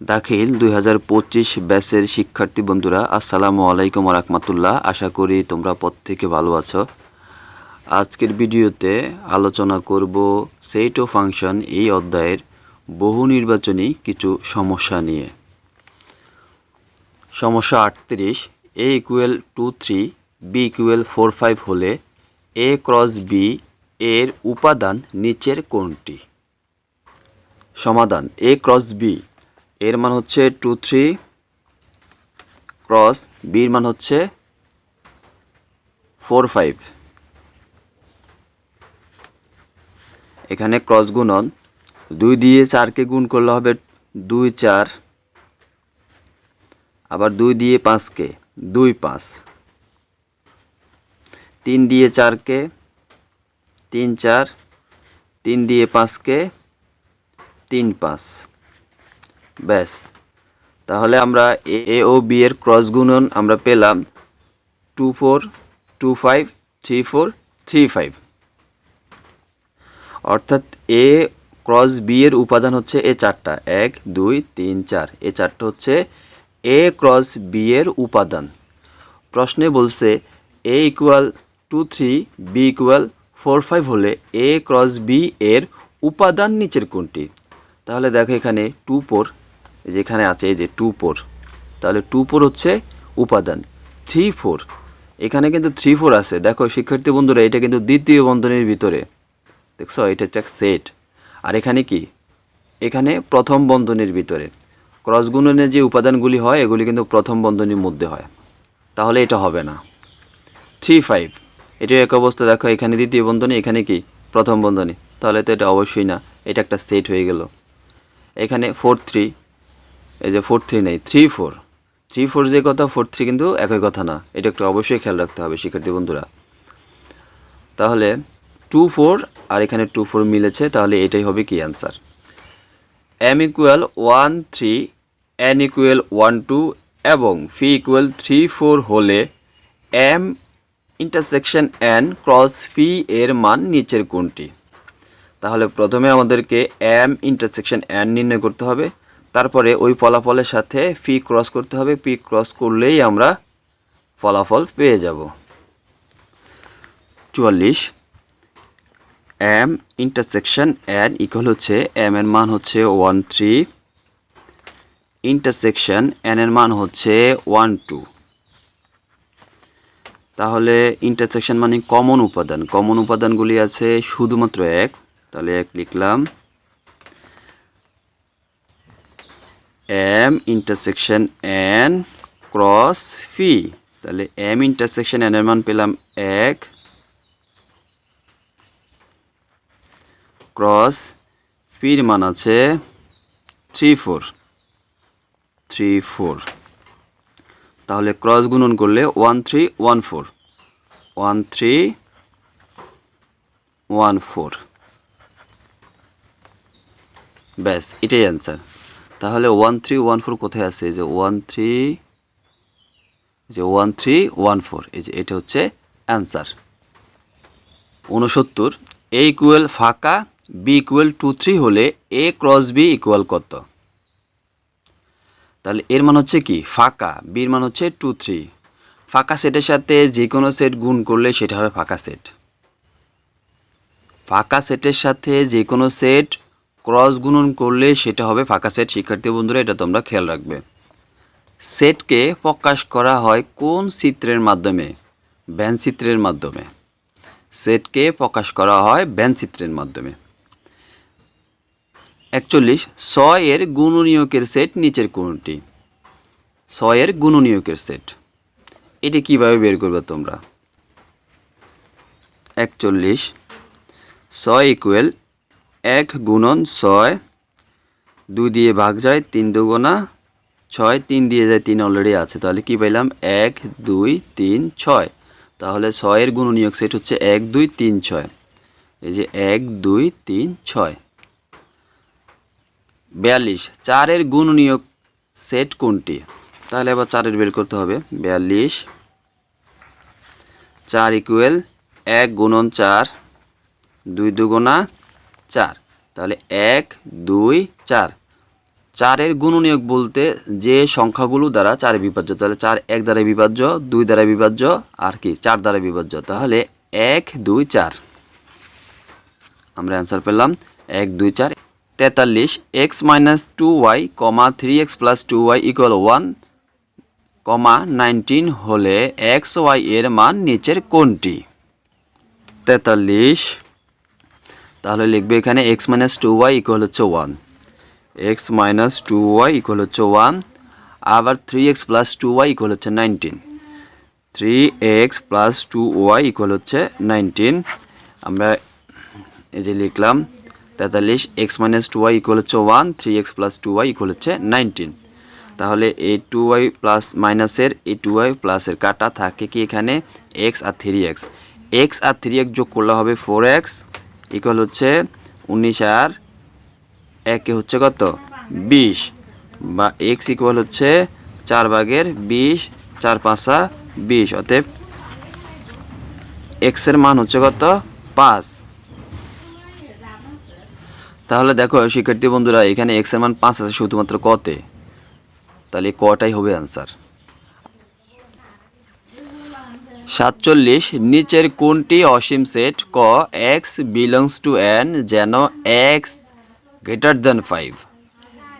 দাখিল দুই হাজার পঁচিশ ব্যাচের শিক্ষার্থী বন্ধুরা, আসসালামু আলাইকুম রহমতুল্লাহ। আশা করি তোমরা প্রত্যেকে ভালো আছো। আজকের ভিডিওতে আলোচনা করব সেট ও ফাংশন এই অধ্যায়ের বহু নির্বাচনী কিছু সমস্যা নিয়ে। সমস্যা আটত্রিশ A equal to three B equal four five হলে এ ক্রস বি এর উপাদান নিচের কোনটি? সমাধান এ ক্রস বি এর মান হচ্ছে টু থ্রি ক্রস বির মান হচ্ছে ফোর ফাইভ। এখানে ক্রস গুণন দুই দিয়ে চারকে গুণ করলে হবে দুই চার, আবার দুই দিয়ে পাঁচকে দুই পাঁচ। তিন দিয়ে চারকে তিন চার, তিন দিয়ে পাঁচকে তিন পাঁচ। ব্যাস। তাহলে আমরা এ ও বি এর ক্রস গুণন আমরা পেলাম two four two five three four three five অর্থাৎ এ ক্রস বি এর উপাদান হচ্ছে এ চারটা। এক, দুই, তিন, চার। এ চারটা হচ্ছে এ ক্রস বি এর উপাদান। প্রশ্নে বলছে A equal to three B equal four five হলে এ ক্রস বি এর উপাদান নিচের কোনটি? তাহলে দেখো এখানে টু ফোর যেখানে আছে, এই যে টু ফোর তাহলে টু ফোর হচ্ছে উপাদান। থ্রি ফোর এখানে কিন্তু থ্রি ফোর আছে। দেখো, শিক্ষার্থী বন্ধুরা, এটা কিন্তু দ্বিতীয় বন্ধনের ভিতরে। দেখছ? এটা হচ্ছে সেট আর এখানে কি? এখানে প্রথম বন্ধনের ভিতরে। ক্রস গুণনের যে উপাদানগুলি হয়, এগুলি কিন্তু প্রথম বন্ধনীর মধ্যে হয়। তাহলে এটা হবে না। থ্রি ফাইভ এটা এক অবস্থা। দেখো, এখানে দ্বিতীয় বন্ধনী, এখানে কি? প্রথম বন্ধনী। তাহলে তো এটা অবশ্যই না। এটা একটা সেট হয়ে গেল। এখানে ফোর থ্রি এই যে ফোর থ্রি নেই থ্রি ফোর থ্রি ফোর যে কথা ফোর থ্রি কিন্তু একই কথা না। এটা একটু অবশ্যই খেয়াল রাখতে হবে, শিক্ষার্থী বন্ধুরা। তাহলে টু ফোর আর এখানে টু ফোর মিলেছে, তাহলে এটাই হবে কি answer M equal one three N equal one two এবং ফি ইকুয়াল থ্রি ফোর হলে M intersection N cross phi এর মান নিচের কোনটি? তাহলে প্রথমে আমাদেরকে এম ইন্টারসেকশন এন নির্ণয় করতে হবে। তারপরে ওই ফলাফলের সাথে ফি ক্রস করতে হবে। পি ক্রস করলেই আমরা ফলাফল পেয়ে যাব। চুয়াল্লিশ। এম ইন্টারসেকশন এন ইকুয়াল হচ্ছে এম এর মান হচ্ছে ওয়ান থ্রি ইন্টারসেকশন এন এর মান হচ্ছে ওয়ান টু তাহলে ইন্টারসেকশন মানে কমন উপাদান। কমন উপাদানগুলি আছে শুধুমাত্র এক। তাহলে এক লিখলাম। M intersection N cross phi তাহলে এম ইন্টারসেকশন এন এর মান পেলাম এক ক্রস ফির মান আছে থ্রি ফোর থ্রি ফোর তাহলে ক্রস গুণন করলে one three one four one three one four ব্যাস, এটাই অ্যান্সার তাহলে ওয়ান থ্রি ওয়ান ফোর কোথায় আছে? যে ওয়ান থ্রি যে ওয়ান থ্রি ওয়ান ফোর এই যে এটা হচ্ছে অ্যান্সার উনসত্তর এ ইকুয়াল ফাঁকা বি ইকুয়াল টু থ্রি হলে এ ক্রস বি ইকুয়াল কত? তাহলে এর মান হচ্ছে কি? ফাঁকা বির মান হচ্ছে টু থ্রি ফাঁকা সেটের সাথে যে কোনো সেট গুণ করলে সেটা হবে ফাঁকা সেট ফাঁকা সেটের সাথে যে কোনো সেট ক্রস গুণন করলে সেটা হবে ফাঁকা সেট। শিক্ষার্থী বন্ধুরা, এটা তোমরা খেয়াল রাখবে। সেটকে প্রকাশ করা হয় কোন চিত্রের মাধ্যমে? ব্যান চিত্রের মাধ্যমে। সেটকে প্রকাশ করা হয় ব্যান চিত্রের মাধ্যমে। একচল্লিশ ছয়ের গুণনীয়কের সেট নিচের কোনটি? ছয়ের গুণনীয়কের সেট। এটি কীভাবে বের করবে তোমরা? একচল্লিশ, ছয় ইকুয়াল এক গুণন ছয়, দুই দিয়ে ভাগ যায় তিন দুগুণা ছয়, তিন দিয়ে যায় তিন অলরেডি আছে। তাহলে কি পাইলাম? এক, দুই, তিন, ছয়। তাহলে ছয়ের গুণনীয়ক সেট হচ্ছে এক, দুই, তিন, ছয়। এই যে এক, দুই, তিন, ছয়। বিয়াল্লিশ। চারের গুণনীয়ক সেট কোনটি? তাহলে আবার চারের বের করতে হবে। বিয়াল্লিশ। চার ইকুয়াল এক গুণন চার, দুই দুগুণা চার। তাহলে এক, দুই, চার। চারের গুণনীয়ক বলতে যে সংখ্যাগুলো দ্বারা চারে বিভাজ্য, তাহলে চার এক দ্বারা বিভাজ্য, দুই দ্বারা বিভাজ্য, আর কি, চার দ্বারা বিভাজ্য। তাহলে এক, দুই, চার। আমরা অ্যান্সার পেলাম এক, দুই, চার। তেতাল্লিশ X minus two Y comma three X plus two Y equal one comma nineteen হলে এক্স ওয়াই এর মান নিচের কোনটি? তেতাল্লিশ তাহলে লিখবে এখানে X minus two Y equal হচ্ছে one X minus two Y equal হচ্ছে ওয়ান আবার three X plus two Y equal হচ্ছে nineteen three X plus two Y equal হচ্ছে নাইনটিন আমরা এই যে লিখলাম, তেতাল্লিশ X minus two Y equal হচ্ছে one three X plus two Y equal হচ্ছে নাইনটিন তাহলে এই টু ওয়াই প্লাস মাইনাসের এই টু ওয়াই প্লাসের কাটা থাকে কি এখানে? এক্স আর থ্রি এক্স এক্স আর থ্রি এক্স যোগ করলে হবে ফোর এক্স ইকুয়াল হচ্ছে উনিশ আর একে হচ্ছে কত? বিশ। বা এক্স ইকুয়াল হচ্ছে চার ভাগের বিশ, চার পাঁচা বিশ। অতএব এক্সের মান হচ্ছে কত? পাঁচ। তাহলে দেখো শিক্ষার্থী বন্ধুরা, এখানে এক্সের মান পাঁচ আছে শুধুমাত্র কতে। তাহলে কটাই হবে অ্যান্সার সাতচল্লিশ, নিচের কোনটি অসীম সেট? ক এক্স বিলংস টু এন যেন X greater than five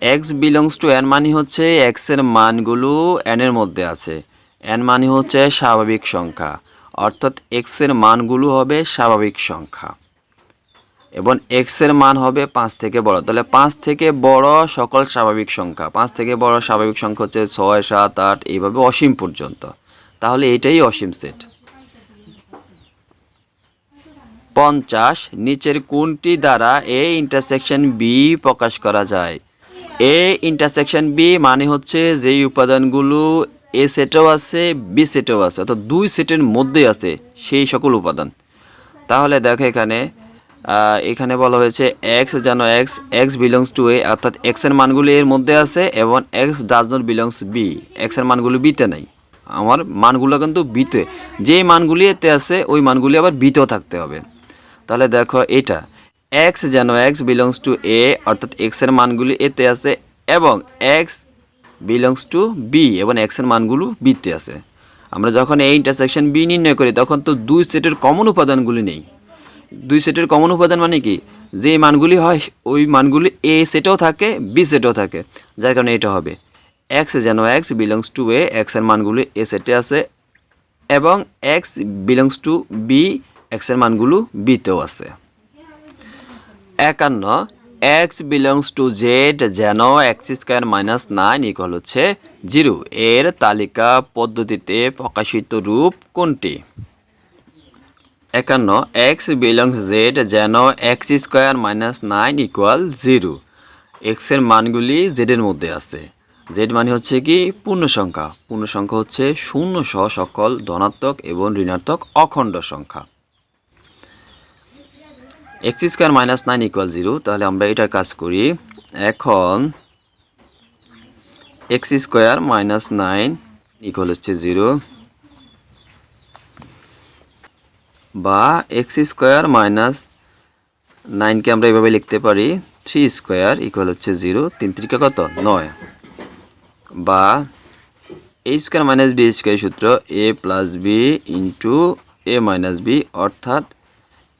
X belongs to N মানে হচ্ছে এক্সের মানগুলো এনের মধ্যে আছে। এন মানে হচ্ছে স্বাভাবিক সংখ্যা। অর্থাৎ এক্সের মানগুলো হবে স্বাভাবিক সংখ্যা। এবং এক্সের মান হবে পাঁচ থেকে বড়। তাহলে পাঁচ থেকে বড় সকল স্বাভাবিক সংখ্যা। পাঁচ থেকে বড় স্বাভাবিক সংখ্যা হচ্ছে ছয়, সাত, আট, এইভাবে অসীম পর্যন্ত। তাহলে এটাই অসীম সেট পঞ্চাশ, নিচের কোনটি দ্বারা এ ইন্টারসেকশন বি প্রকাশ করা যায়? এ ইন্টারসেকশন বি মানে হচ্ছে যেই উপাদানগুলো এ সেটেও আছে বি সেটেও আছে, অর্থাৎ দুই সেটের মধ্যে আছে সেই সকল উপাদান। তাহলে দেখো এখানে এখানে বলা হয়েছে এক্স যেন X X belongs to A অর্থাৎ এক্সের মানগুলি এর মধ্যে আছে এবং X does not belongs B এক্সের মানগুলো বিতে নাই। আমার মানগুলো কিন্তু বিতে। যে মানগুলি এতে আছে, ওই মানগুলি আবার বিতেও থাকতে হবে। তাহলে দেখো এটা। এক্স যেন এক্স বিলংস টু এ অর্থাৎ এক্সের মানগুলি এতে আছে এবং এক্স বিলংস টু বি এবং এক্সের মানগুলো বিতে আছে। আমরা যখন এই ইন্টারসেকশন বি নির্ণয় করি, তখন তো দুই সেটের কমন উপাদানগুলি নেই। দুই সেটের কমন উপাদান মানে কি? যে মানগুলি হয়, ওই মানগুলি এ সেটেও থাকে বি সেটেও থাকে। যার কারণে এটা হবে। এক্স যেন এক্স বিলংস টু এ এক্সের মানগুলি এ সেটে আছে, এবং এক্স বিলংস টু বি এক্সের মানগুলো বিতেও আছে। একান্ন এক্স বিলংস টু জেড যেন X square minus nine equal হচ্ছে জিরো এর তালিকা পদ্ধতিতে প্রকাশিত রূপ কোনটি? একান্ন এক্স বিলংস জেড যেন X square minus nine equal zero এক্সের মানগুলি জেডের মধ্যে আছে। জেড মানে হচ্ছে কি পূর্ণ সংখ্যা পূর্ণ সংখ্যা হচ্ছে শূন্য সহ সকল ধনাত্মক এবং ঋণাত্মক অখণ্ড সংখ্যা। X square minus nine equal zero তাহলে আমরা এটার কাজ করি। এখন X square minus nine equal হচ্ছে জিরো বা এক্স স্কোয়ার মাইনাস নাইনকে আমরা এভাবে লিখতে পারি। থ্রি স্কোয়ার ইকুয়াল হচ্ছে জিরো তিন ত্রিকা কত? নয়। বা A square minus B square সূত্র A plus B into A minus B অর্থাৎ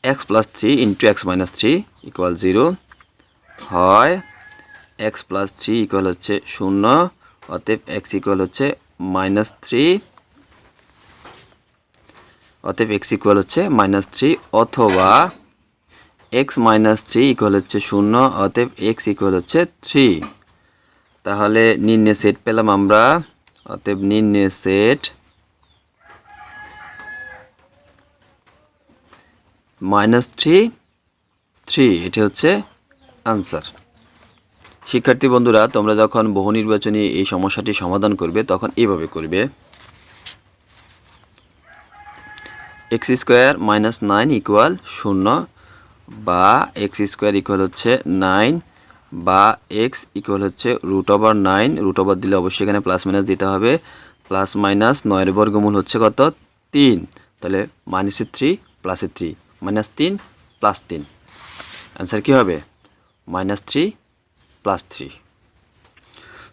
X plus three into X minus three equal zero হয় এক্স প্লাস থ্রি ইকুয়াল হচ্ছে শূন্য, অতএব এক্স ইকুয়াল হচ্ছে মাইনাস থ্রি অতএব এক্স ইকুয়াল হচ্ছে minus three অথবা এক্স মাইনাস থ্রি ইকুয়াল হচ্ছে শূন্য, অতএব এক্স ইকুয়াল হচ্ছে থ্রি তাহলে নিম্নে সেট পেলাম আমরা। অতএব নিম্নে সেট মাইনাস থ্রি থ্রি এটি হচ্ছে আনসার শিক্ষার্থী বন্ধুরা, তোমরা যখন বহু নির্বাচনী এই সমস্যাটি সমাধান করবে, তখন এইভাবে করবে। X square minus nine equal শূন্য বা এক্স স্কোয়ার ইকুয়াল হচ্ছে নাইন বা এক্স ইকুয়াল হচ্ছে root over nine root over দিলে অবশ্যই এখানে প্লাস মাইনাস দিতে হবে। প্লাস মাইনাস নয়ের বর্গমূল হচ্ছে কত? তিন। তাহলে মাইনাসের থ্রি প্লাসের থ্রি মাইনাস তিন প্লাস তিন। অ্যান্সার কী হবে? মাইনাস থ্রি প্লাস থ্রি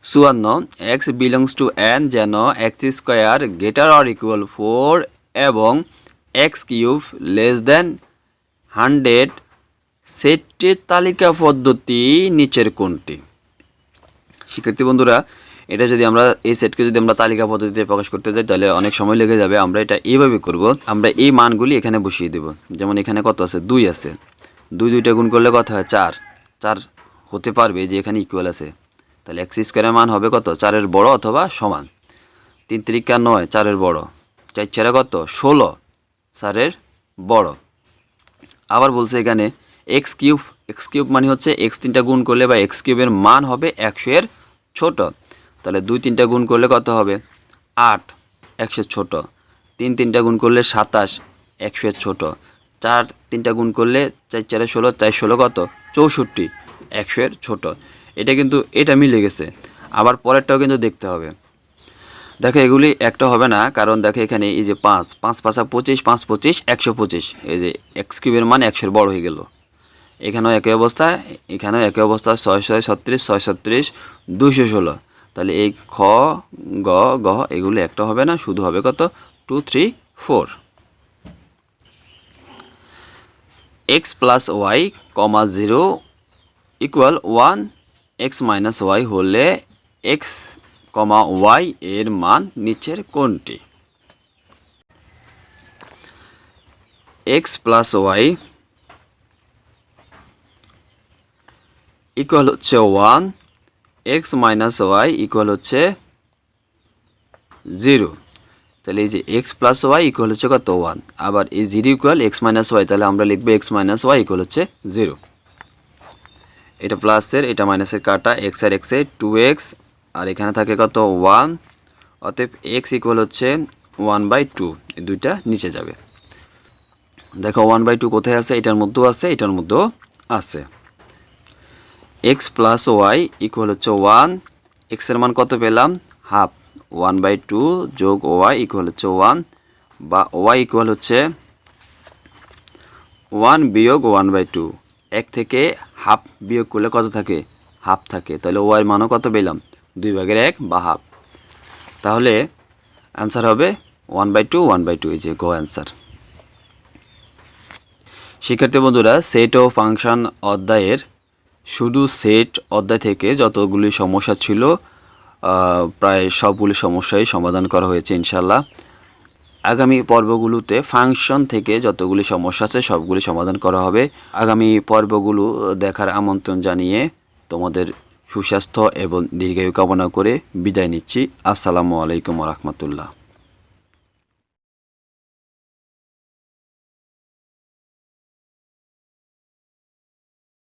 চুয়ান্ন এক্স বিলংস টু এন যেন X square greater or equal four এবং X cube less than hundred সেটটির তালিকা পদ্ধতি নিচের কোনটি? শিক্ষার্থী বন্ধুরা, এটা যদি আমরা এই সেটকে যদি আমরা তালিকা পদ্ধতিতে প্রকাশ করতে যাই, তাহলে অনেক সময় লেগে যাবে। আমরা এটা এইভাবে করব। আমরা এই মানগুলি এখানে বসিয়ে দেব। যেমন এখানে কত আছে? দুই আছে। দুই দুইটা গুণ করলে কত হয়? চার। চার হতে পারবে যে এখানে ইকুয়াল আছে। তাহলে এক্স স্কোয়ারের মান হবে কত? চারের বড় অথবা সমান। তিন তিরিকা নয়, চারের বড়। চার চারে কত? ষোলো, চারের বড়। আবার বলছে এখানে এক্স কিউব এক্স কিউব মানে হচ্ছে এক্স তিনটা গুণ করলে বা এক্স কিউবের মান হবে একশো এর ছোট। তাহলে দুই তিনটা গুণ করলে কত হবে? আট, একশো ছোট। তিন তিনটা গুণ করলে সাতাশ, একশো এর ছোট। চার তিনটা গুণ করলে চার চারে ষোলো, চার ষোলো কত? চৌষট্টি, একশো এর ছোট। এটা কিন্তু, এটা মিলে গেছে। আবার পরেরটাও কিন্তু দেখতে হবে। দেখো, এগুলি একটা হবে না, কারণ দেখো এখানে এই যে পাঁচ পাঁচ পাঁচা পঁচিশ, পাঁচ পঁচিশ, একশো পঁচিশ। এই যে এক্স কিউবের মান একশোর বড় হয়ে গেল। এখানেও একই অবস্থা, এখানেও একই অবস্থা, ছয় ছয় ছত্রিশ ছয় ছত্রিশ দুশো ষোলো। তাহলে এই খ, গ গ এগুলো একটা হবে না, শুধু হবে কত? Two three four X plus Y comma zero equal one X minus Y হলে এক্স কমা ওয়াই এর মান নিচের কোনটি? এক্স প্লাস ওয়াই ইকুয়াল হচ্ছে one X minus Y equal হচ্ছে জিরো তাহলে এই যে এক্স প্লাস ওয়াই ইকুয়াল হচ্ছে কত? ওয়ান আবার এই zero equal X minus Y তাহলে আমরা লিখব এক্স মাইনাস ওয়াই ইকুয়াল হচ্ছে জিরো এটা প্লাসের এটা মাইনাসের কাটা এক্স আর এক্সে টু এক্স আর এখানে থাকে কত? ওয়ান অতএব এক্স ইকুয়াল হচ্ছে ওয়ান বাই টু এই দুইটা নিচে যাবে। দেখো ওয়ান বাই টু কোথায় আছে? এটার মধ্যেও আছে, এটার মধ্যেও আছে। এক্স প্লাস ওয়াই ইকুয়াল হচ্ছে ওয়ান এক্সের মান কত পেলাম? হাফ ওয়ান বাই টু যোগ ওয়াই ইকুয়াল হচ্ছে ওয়ান বা ওয়াই ইকুয়াল হচ্ছে ওয়ান বিয়োগ ওয়ান বাই টু এক থেকে হাফ বিয়োগ করলে কত থাকে? হাফ থাকে। তাহলে ওয়াইয়ের মানও কত পেলাম? দুই ভাগের এক বা হাফ তাহলে অ্যান্সার হবে one by two one by two এই যে গো অ্যান্সার শিক্ষার্থী বন্ধুরা সেট ও ফাংশন অধ্যায়ের শুধু সেট অধ্যায় থেকে যতগুলি সমস্যা ছিল প্রায় সবগুলি সমস্যাই সমাধান করা হয়েছে ইনশাল্লাহ আগামী পর্বগুলোতে ফাংশন থেকে যতগুলি সমস্যা আছে সবগুলি সমাধান করা হবে। আগামী পর্বগুলো দেখার আমন্ত্রণ জানিয়ে তোমাদের সুস্বাস্থ্য এবং দীর্ঘায়ু কামনা করে বিদায় নিচ্ছি। আসসালামু আলাইকুম রহমতুল্লাহ।